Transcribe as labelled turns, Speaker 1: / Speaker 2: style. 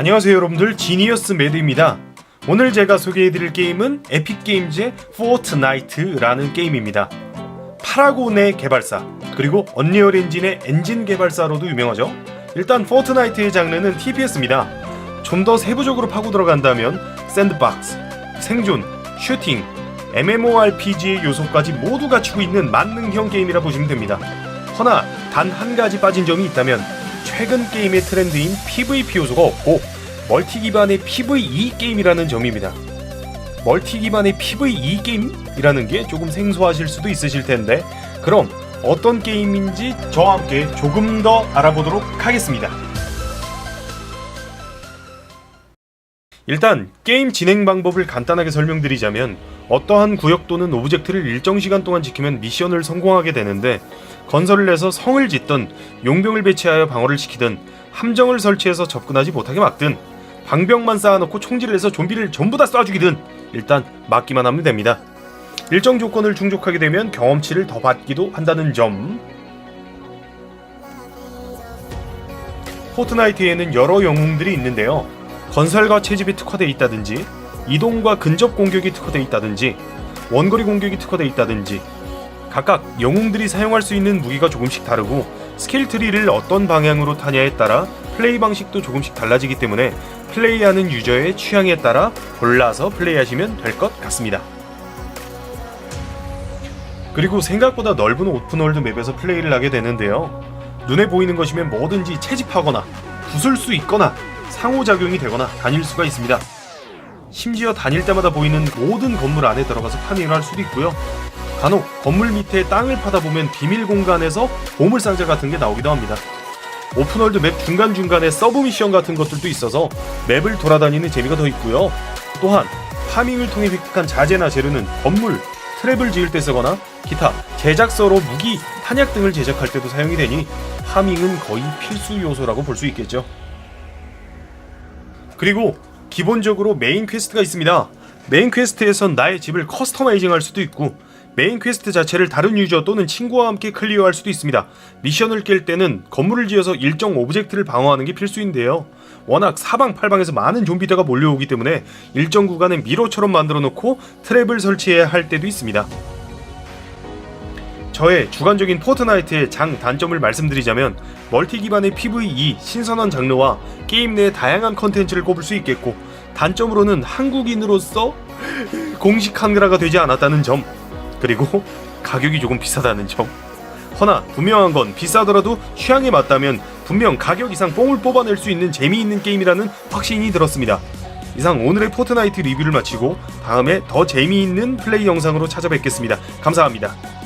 Speaker 1: 안녕하세요 여러분들. 지니어스 매드입니다. 오늘 제가 소개해드릴 게임은 에픽게임즈의 포트나이트라는 게임입니다. 파라곤의 개발사 그리고 언리얼 엔진의 엔진 개발사로도 유명하죠. 일단 포트나이트의 장르는 TPS입니다. 좀 더 세부적으로 파고 들어간다면 샌드박스, 생존, 슈팅, MMORPG의 요소까지 모두 갖추고 있는 만능형 게임이라 보시면 됩니다. 허나 단 한 가지 빠진 점이 있다면 최근 게임의 트렌드인 PVP 요소가 없고 멀티 기반의 PVE 게임이라는 점입니다. 멀티 기반의 PVE 게임이라는 게 조금 생소하실 수도 있으실 텐데 그럼 어떤 게임인지 저와 함께 조금 더 알아보도록 하겠습니다. 일단 게임 진행 방법을 간단하게 설명드리자면 어떠한 구역 또는 오브젝트를 일정 시간 동안 지키면 미션을 성공하게 되는데 건설을 해서 성을 짓든 용병을 배치하여 방어를 시키든 함정을 설치해서 접근하지 못하게 막든 방벽만 쌓아놓고 총질을 해서 좀비를 전부 다 쏴죽이든 일단 막기만 하면 됩니다. 일정 조건을 충족하게 되면 경험치를 더 받기도 한다는 점. 포트나이트에는 여러 영웅들이 있는데요. 건설과 채집이 특화되어 있다든지, 이동과 근접 공격이 특화되어 있다든지, 원거리 공격이 특화되어 있다든지, 각각 영웅들이 사용할 수 있는 무기가 조금씩 다르고 스킬 트리를 어떤 방향으로 타냐에 따라 플레이 방식도 조금씩 달라지기 때문에 플레이하는 유저의 취향에 따라 골라서 플레이하시면 될 것 같습니다. 그리고 생각보다 넓은 오픈월드 맵에서 플레이를 하게 되는데요. 눈에 보이는 것이면 뭐든지 채집하거나 부술 수 있거나 상호작용이 되거나 다닐 수가 있습니다. 심지어 다닐 때마다 보이는 모든 건물 안에 들어가서 파밍을 할 수도 있고요. 간혹 건물 밑에 땅을 파다 보면 비밀 공간에서 보물 상자 같은 게 나오기도 합니다. 오픈월드 맵 중간중간에 서브 미션 같은 것들도 있어서 맵을 돌아다니는 재미가 더 있고요. 또한 파밍을 통해 획득한 자재나 재료는 건물, 트랩을 지을 때 쓰거나 기타 제작서로 무기, 탄약 등을 제작할 때도 사용이 되니 파밍은 거의 필수 요소라고 볼 수 있겠죠. 그리고 기본적으로 메인 퀘스트가 있습니다. 메인 퀘스트에선 나의 집을 커스터마이징 할 수도 있고 메인 퀘스트 자체를 다른 유저 또는 친구와 함께 클리어할 수도 있습니다. 미션을 깰 때는 건물을 지어서 일정 오브젝트를 방어하는 게 필수인데요. 워낙 사방팔방에서 많은 좀비들가 몰려오기 때문에 일정 구간에 미로처럼 만들어 놓고 트랩을 설치해야 할 때도 있습니다. 저의 주관적인 포트나이트의 장 단점을 말씀드리자면 멀티 기반의 PVE 신선한 장르와 게임 내 다양한 컨텐츠를 꼽을 수 있겠고 단점으로는 한국인으로서 공식 한글화가 되지 않았다는 점 그리고 가격이 조금 비싸다는 점 허나 분명한 건 비싸더라도 취향에 맞다면 분명 가격 이상 뽕을 뽑아낼 수 있는 재미있는 게임이라는 확신이 들었습니다. 이상 오늘의 포트나이트 리뷰를 마치고 다음에 더 재미있는 플레이 영상으로 찾아뵙겠습니다. 감사합니다.